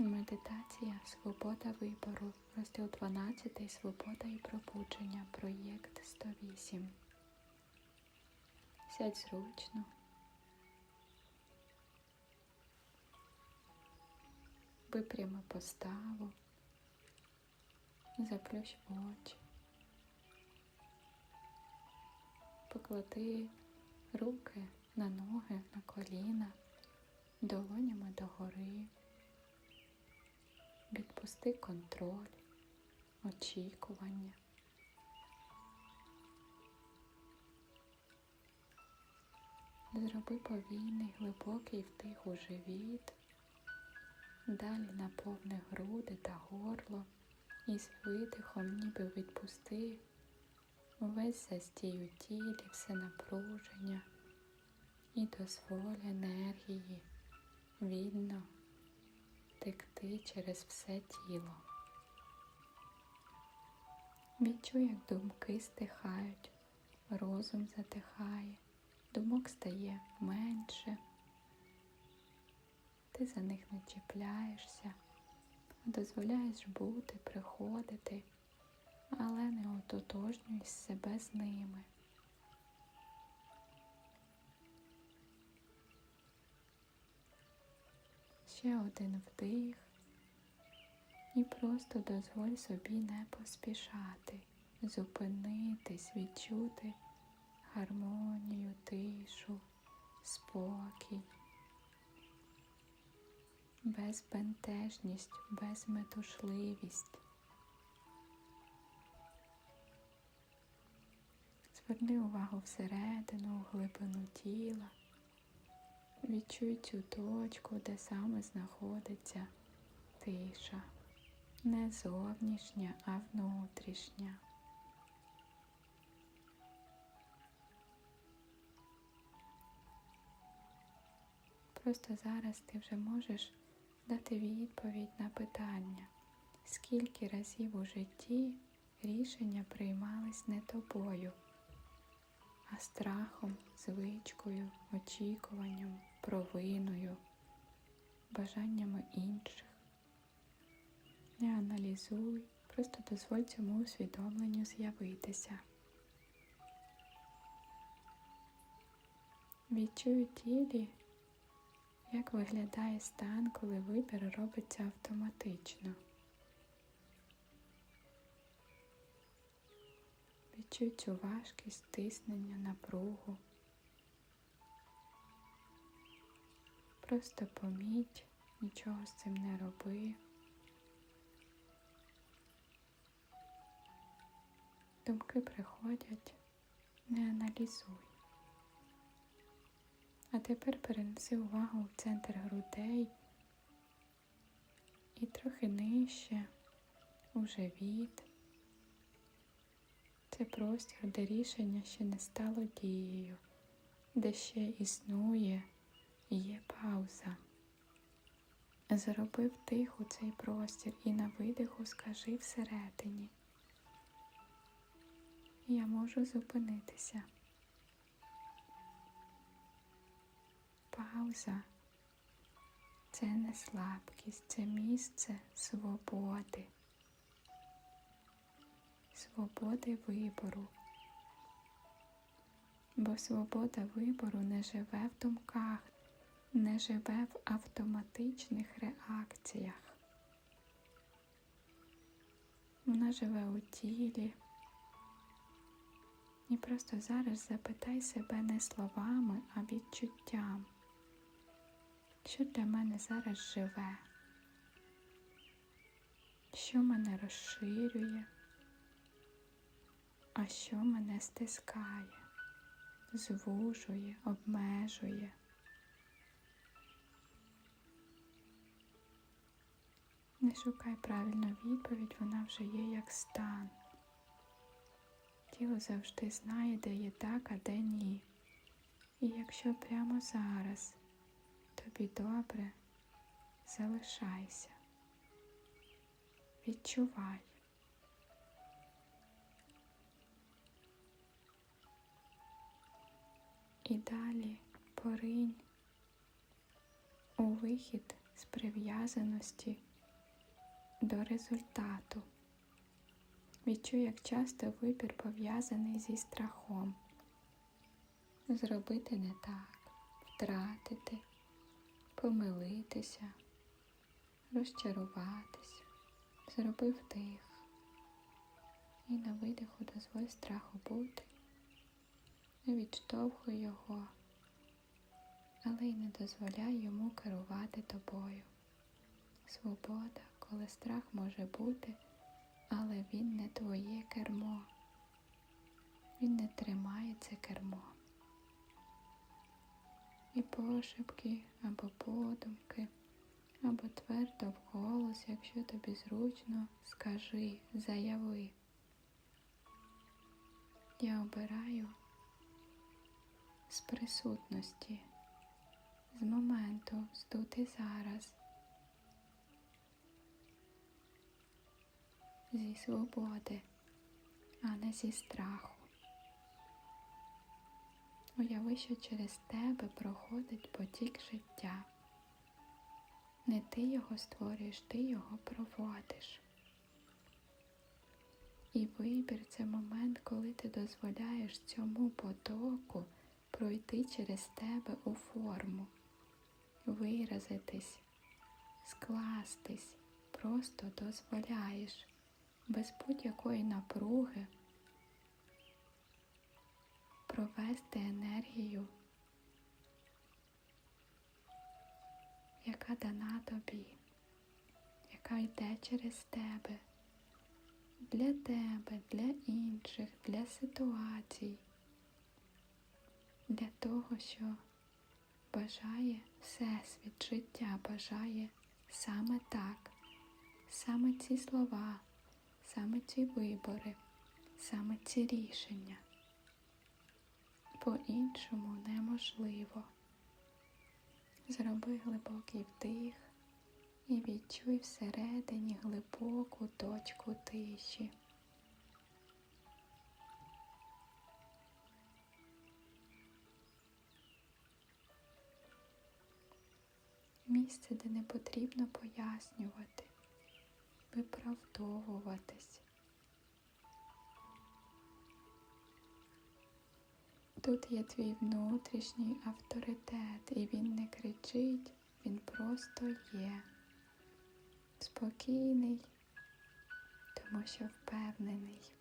Медитація Свобода вибору. Розділ 12. Свобода і пробудження. Проєкт 108. Сядь зручно. Випрями поставу. Заплющ очі. Поклади руки на ноги, на коліна, долонями догори. Відпусти контроль, очікування. Зроби повільний глибокий вдих у живіт, далі наповни груди та горло. І з видихом ніби відпусти увесь застій у тілі, все напруження. І дозволь енергії вільно текти через все тіло. Відчуй, як думки стихають, розум затихає, думок стає менше. Ти за них не чіпляєшся, дозволяєш бути, приходити, але не ототожнюй себе з ними. Ще один вдих і просто дозволь собі не поспішати, зупинитись, відчути гармонію, тишу, спокій, безбентежність, безметушливість. Зверни увагу всередину, у глибину тіла. Відчуй цю точку, де саме знаходиться тиша. Не зовнішня, а внутрішня. Просто зараз ти вже можеш дати відповідь на питання, скільки разів у житті рішення приймались не тобою, а страхом, звичкою, очікуванням, провиною, бажаннями інших. Не аналізуй, просто дозволь цьому усвідомленню з'явитися. Відчуй у тілі, як виглядає стан, коли вибір робиться автоматично. Відчуй цю важкість, тиснення, напругу. Просто поміть, нічого з цим не роби. Думки приходять, не аналізуй. А тепер перенеси увагу в центр грудей і трохи нижче у живіт. Це простір, де рішення ще не стало дією, де ще існує є пауза. Зроби вдих у цей простір і на видиху скажи всередині. Я можу зупинитися. Пауза це не слабкість, це місце свободи свободи вибору. Бо свобода вибору не живе в думках, не живе в автоматичних реакціях. Вона живе у тілі. І просто зараз запитай себе не словами, а відчуттям, що для мене зараз живе, що мене розширює а що мене стискає, звужує, обмежує. Не шукай правильну відповідь, вона вже є як стан. Тіло завжди знає, де є так, а де ні. І якщо прямо зараз тобі добре, залишайся, відчувай. І далі поринь у вихід з прив'язаності до результату. Відчуй, як часто вибір пов'язаний зі страхом. Зробити не так, втратити, помилитися, розчаруватися. Зроби вдих і на видиху дозволь страху бути. Не відштовхуй його, але й не дозволяй йому керувати тобою. Свобода, коли страх може бути, але він не твоє кермо. Він не тримає це кермо. І пошепки або подумки, або твердо вголос, якщо тобі зручно, скажи, заяви. Я обираю з присутності, з моменту, з тут і зараз, зі свободи, а не зі страху. Уяви, що через тебе проходить потік життя. Не ти його створюєш, ти його проводиш. І вибір це момент, коли ти дозволяєш цьому потоку пройти через тебе у форму, виразитись, скластись, просто дозволяєш без будь-якої напруги провести енергію, яка дана тобі, яка йде через тебе, для тебе, для інших, для ситуацій, для того, що бажає Всесвіт життя, бажає саме так, саме ці слова, саме ці вибори, саме ці рішення. По-іншому неможливо. Зроби глибокий вдих і відчуй всередині глибоку точку тиші. Місце, де не потрібно пояснювати, виправдовуватись. Тут є твій внутрішній авторитет, і він не кричить, він просто є. Спокійний, тому що впевнений.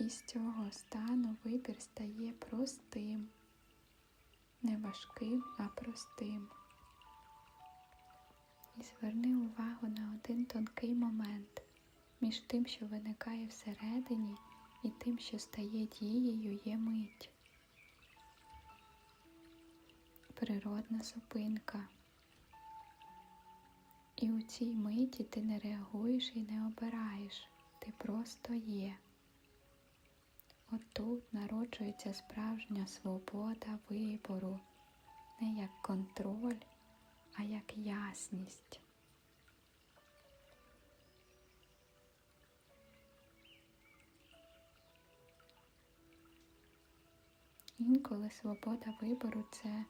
І з цього стану вибір стає простим, не важким, а простим. І зверни увагу на один тонкий момент між тим, що виникає всередині, і тим, що стає дією, є мить. Природна зупинка. І у цій миті ти не реагуєш і не обираєш, ти просто є. Отут народжується справжня свобода вибору, не як контроль, а як ясність. Інколи свобода вибору це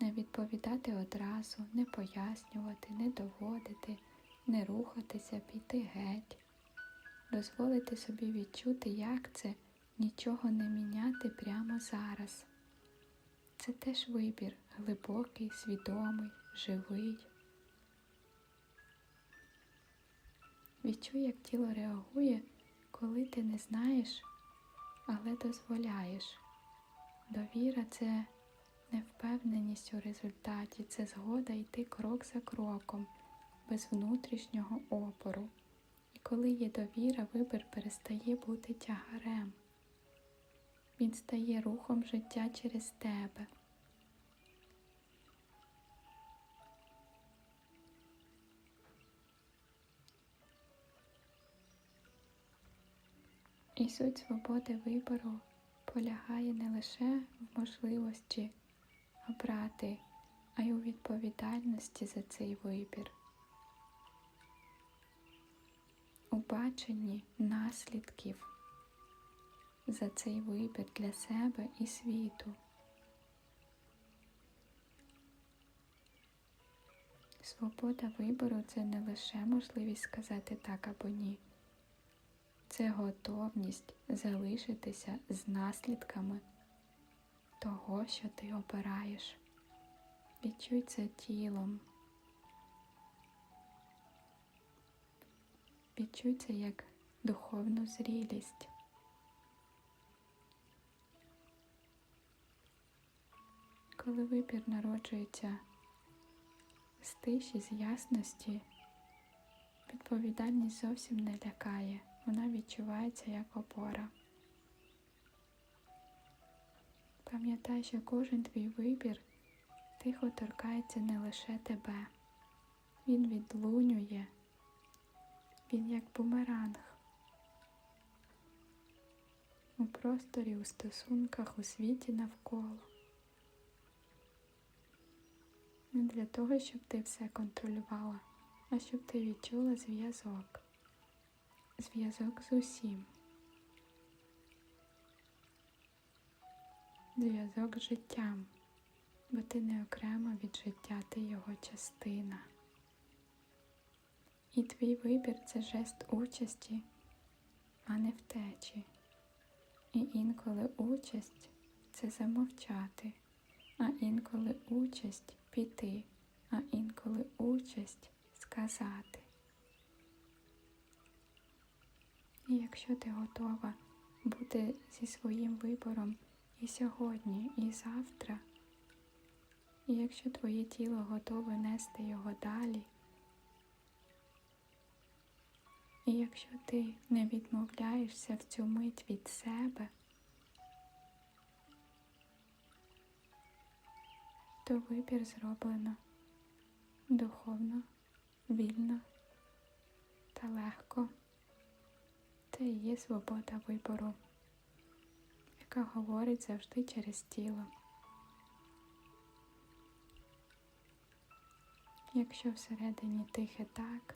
не відповідати одразу, не пояснювати, не доводити, не рухатися, піти геть, дозволити собі відчути, як це нічого не міняти прямо зараз. Це теж вибір глибокий, свідомий, живий. Відчуй, як тіло реагує, коли ти не знаєш, але дозволяєш. Довіра це невпевненість у результаті, це згода йти крок за кроком, без внутрішнього опору. І коли є довіра, вибір перестає бути тягарем. Він стає рухом життя через тебе. І суть свободи вибору полягає не лише в можливості обрати, а й у відповідальності за цей вибір, у баченні наслідків за цей вибір для себе і світу. Свобода вибору це не лише можливість сказати так або ні. Це готовність залишитися з наслідками того, що ти обираєш. Відчуй це тілом. Відчуй це як духовну зрілість. Коли вибір народжується з тиші, з ясності, відповідальність зовсім не лякає, вона відчувається як опора. Пам'ятай, що кожен твій вибір тихо торкається не лише тебе, він відлунює, він як бумеранг. У просторі, у стосунках, у світі навколо. Не для того, щоб ти все контролювала, а щоб ти відчула зв'язок. Зв'язок з усім. Зв'язок з життям, бо ти не окремо від життя, ти його частина. І твій вибір це жест участі, а не втечі. І інколи участь це замовчати, а інколи участь піти, а інколи участь сказати. І якщо ти готова бути зі своїм вибором і сьогодні, і завтра, і якщо твоє тіло готове нести його далі, і якщо ти не відмовляєшся в цю мить від себе, то вибір зроблено духовно, вільно та легко. Це і є свобода вибору, яка говорить завжди через тіло. Якщо всередині тихе так,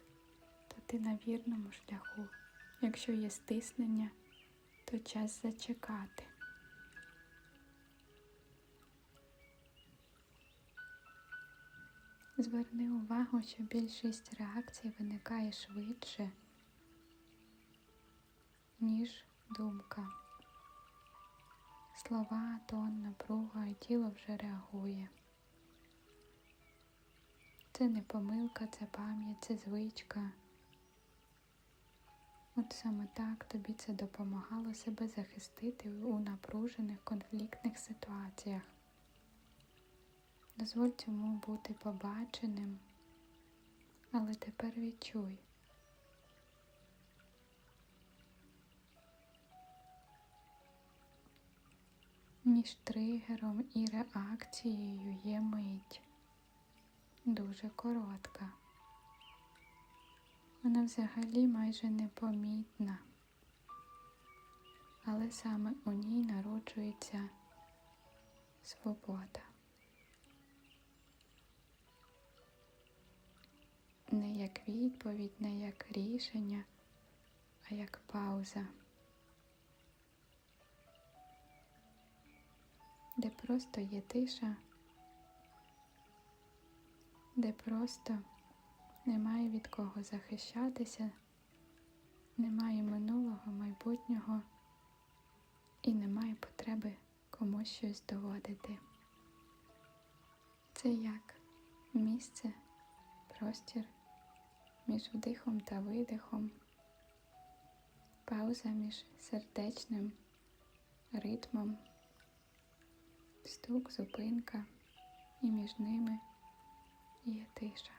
то ти на вірному шляху. Якщо є стиснення, то час зачекати. Зверни увагу, що більшість реакцій виникає швидше, ніж думка. Слова, тон, напруга і тіло вже реагує. Це не помилка, це пам'ять, це звичка. От саме так тобі це допомагало себе захистити у напружених конфліктних ситуаціях. Дозволь цьому бути побаченим, але тепер відчуй. Між тригером і реакцією є мить, дуже коротка. Вона взагалі майже непомітна, але саме у ній народжується свобода. Не як відповідь, не як рішення, а як пауза, де просто є тиша, де просто немає від кого захищатися, немає минулого, майбутнього і немає потреби комусь щось доводити. Це як місце, простір між вдихом та видихом, пауза між сердечним ритмом, стук, зупинка, і між ними є тиша.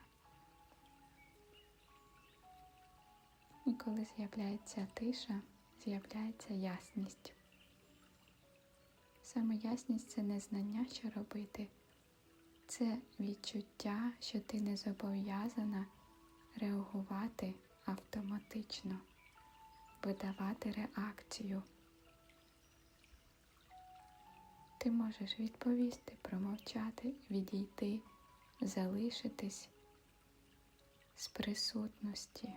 І коли з'являється тиша, з'являється ясність. Саме ясність це не знання, що робити, це відчуття, що ти не зобов'язана реагувати автоматично, видавати реакцію. Ти можеш відповісти, промовчати, відійти, залишитись з присутності.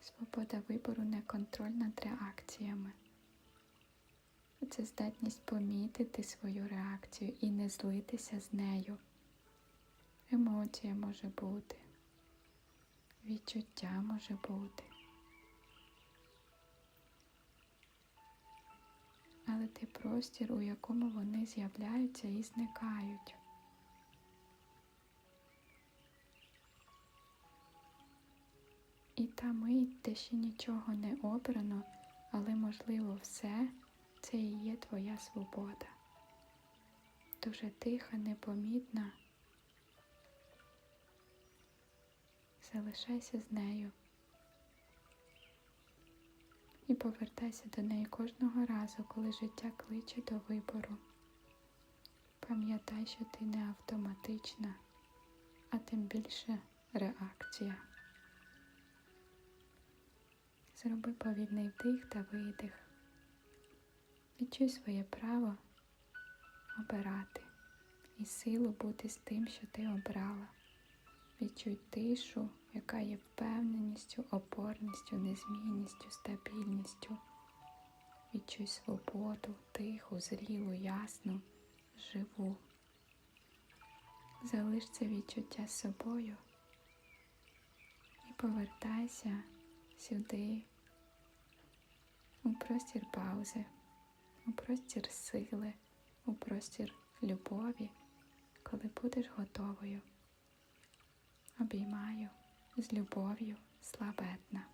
Свобода вибору не контроль над реакціями. Це здатність помітити свою реакцію і не злитися з нею. Емоція може бути, відчуття може бути. Але ти простір, у якому вони з'являються і зникають. І та мить, де ще нічого не обрано, але можливо все, це і є твоя свобода. Дуже тиха, непомітна. Залишайся з нею і повертайся до неї кожного разу, коли життя кличе до вибору. Пам'ятай, що ти не автоматична, а тим більше реакція. Зроби повільний вдих та видих. Відчуй своє право обирати і силу бути з тим, що ти обрала. Відчуй тишу, яка є впевненістю, опорністю, незмінністю, стабільністю. Відчуй свободу, тиху, зрілу, ясну, живу. Залиш це відчуття з собою і повертайся сюди, у простір паузи, у простір сили, у простір любові, коли будеш готовою. Обіймаю з любов'ю славетна.